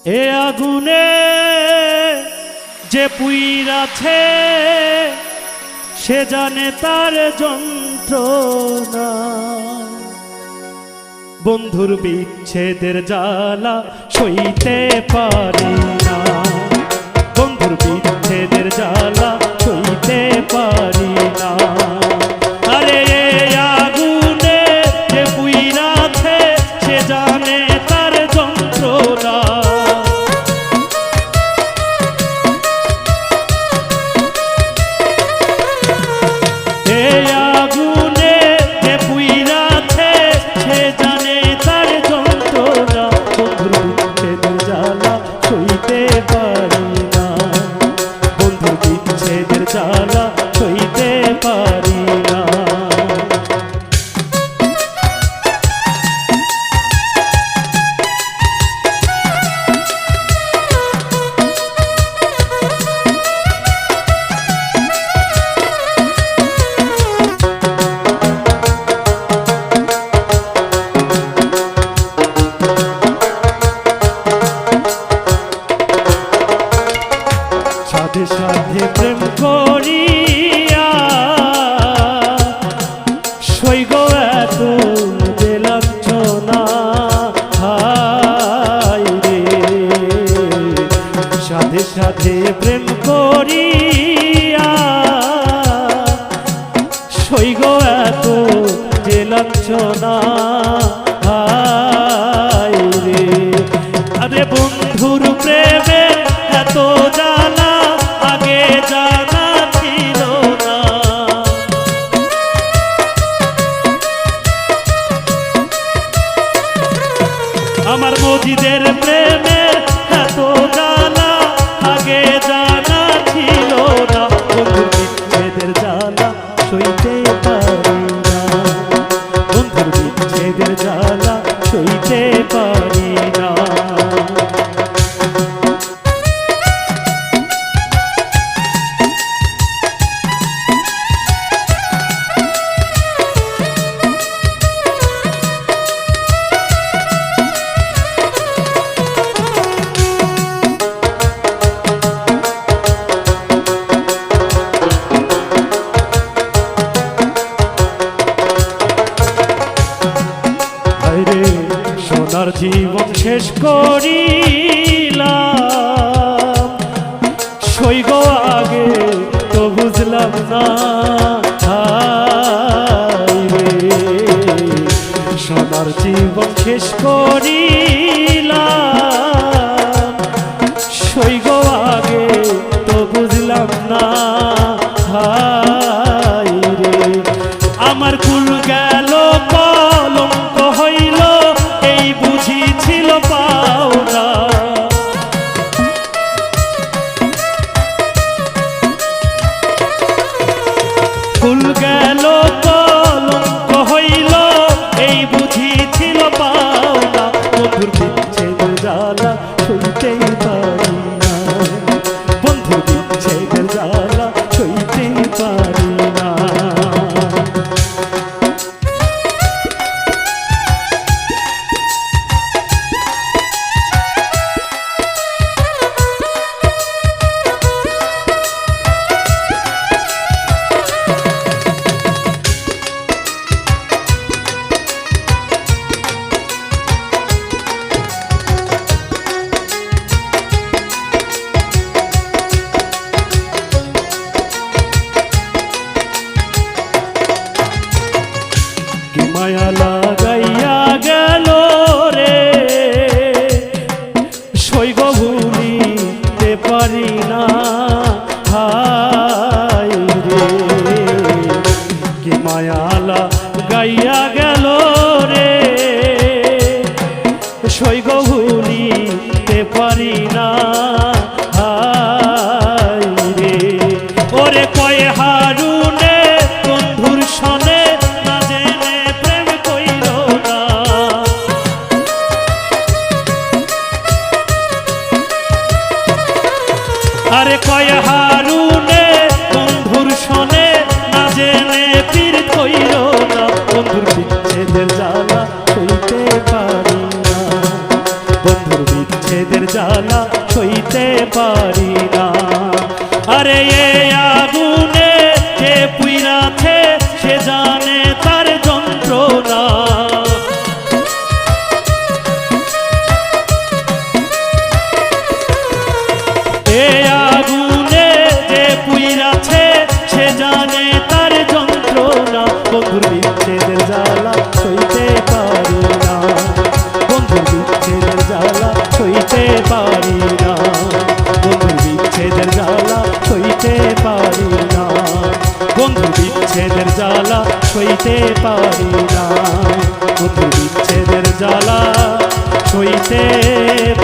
এ আগুনে যে পুইর আছে, সে জানে তার যন্ত্রণা। বন্ধুর বিচ্ছেদের জ্বালা সইতে পারি না। বন্ধুর বিচ্ছেদের জ্বালা সাথে সাথে প্রেম করিয়া সৈগ এত যে লাঞ্ছনা হায় রে। সাথে সাথে প্রেম করিয়া সৈগ এত যে বিচ্ছেদের জানা শেষ করিলাম। সৈগ আগে তো বুঝলাম না হায় রে। জীবন শেষ করিলাম। সৈগ জ্বালা লাগাইয়া গেল রে। সৈগ ভুলিতে পারি না। কয় হারুনে, বন্ধুর না জেনে প্রেম কইল না। আরে কয় হারুনে, বন্ধুর সনে না জেনে পীর কইল বিচ্ছেদের জ্বালা পারি না। বন্ধুর বিচ্ছেদের জ্বালা পারি না। আরে আগুনে তার সইতে পারি না। বন্ধু বিচ্ছেদের জ্বালা সইতে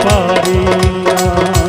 পারি না।